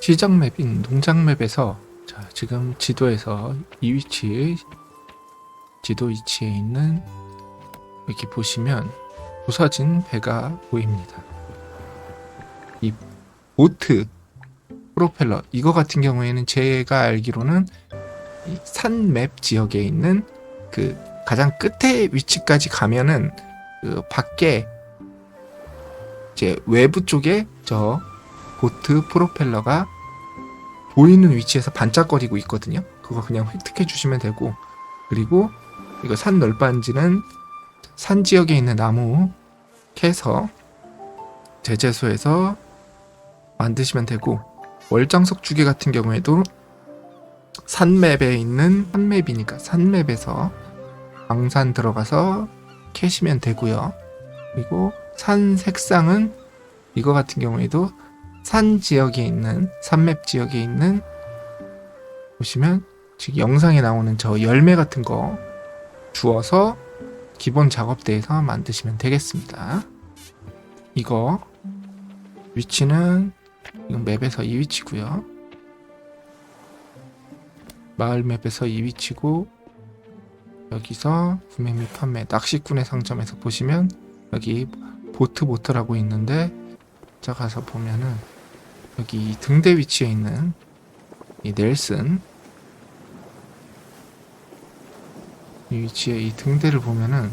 시작 맵인 농장 맵에서 자, 지금 지도에서 이 위치 지도 위치에 있는 여기 보시면 부서진 배가 보입니다. 이 보트 프로펠러 이거 같은 경우에는 제가 알기로는 산 맵 지역에 있는 그 가장 끝에 위치까지 가면은 그 밖에 이제 외부 쪽에 저 보트 프로펠러가 보이는 위치에서 반짝거리고 있거든요. 그거 그냥 획득해 주시면 되고 그리고 이거 산 널빤지는 산 지역에 있는 나무 캐서 제재소에서 만드시면 되고 월장석 주개 같은 경우에도 산맵에 있는 산맵이니까 산맵에서 광산 들어가서 캐시면 되고요. 그리고 산 색상은 이거 같은 경우에도 산 지역에 있는 산맵 지역에 있는 보시면 지금 영상에 나오는 저 열매 같은 거 주어서 기본 작업대에서 만드시면 되겠습니다. 이거 위치는 이건 맵에서 이 위치고요. 마을 맵에서 이 위치고 여기서 구매 및 판매 낚시꾼의 상점에서 보시면 여기 보트 보트라고 있는데 자 가서 보면은 여기 이 등대 위치에 있는 이 넬슨 이 위치에 이 등대를 보면은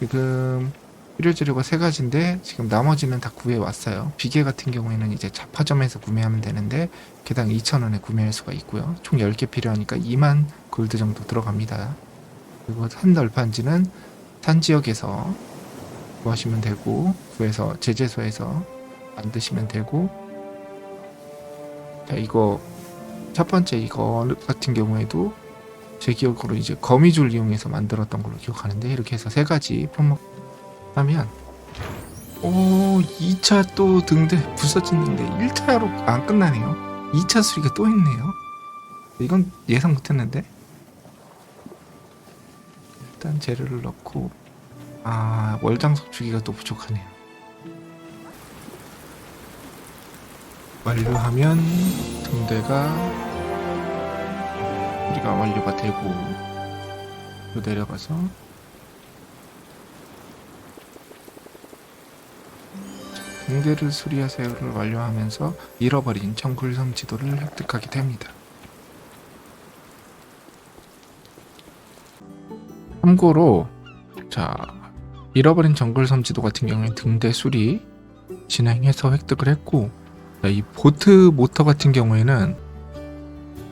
지금 필요 재료가 세 가지인데 지금 나머지는 다 구해 왔어요. 비계 같은 경우에는 이제 자파점에서 구매하면 되는데 개당 2,000원에 구매할 수가 있고요. 총 10개 필요하니까 2만 골드 정도 들어갑니다. 그리고 산 널판지는 산 지역에서 구하시면 되고 구해서 제재소에서 만드시면 되고 자 이거 첫 번째 이거 같은 경우에도 제 기억으로 이제 거미줄 이용해서 만들었던 걸로 기억하는데 이렇게 해서 세 가지 품목 하면 오 2차 또 등대 등대 1차로 안 끝나네요. 2차 수리가 또 있네요. 이건 예상 못했는데 일단 재료를 넣고 아 월장석 주기가 또 부족하네요 완료하면 등대가 우리가 완료가 되고 또 내려가서 등대를 수리하세요를 완료하면서 잃어버린 정글섬 지도를 획득하게 됩니다. 참고로 자 잃어버린 정글섬 지도 같은 경우에 등대 수리 진행해서 획득을 했고 자, 이 보트 모터 같은 경우에는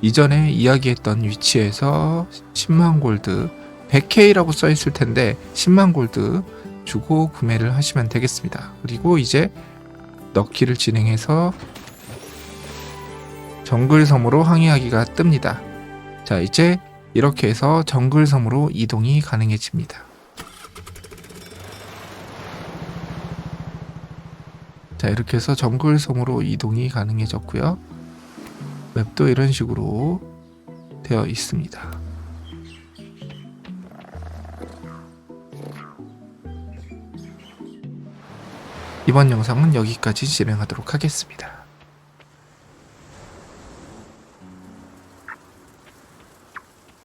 이전에 이야기했던 위치에서 10만 골드 100K라고 써 있을 텐데 10만 골드 주고 구매를 하시면 되겠습니다. 그리고 이제 넣기를 진행해서 정글섬으로 항해하기가 뜹니다. 자, 이제 이렇게 해서 정글섬으로 이동이 가능해집니다. 자, 이렇게 해서 정글섬으로 이동이 가능해졌고요. 맵도 이런 식으로 되어 있습니다. 이번 영상은 여기까지 진행하도록 하겠습니다.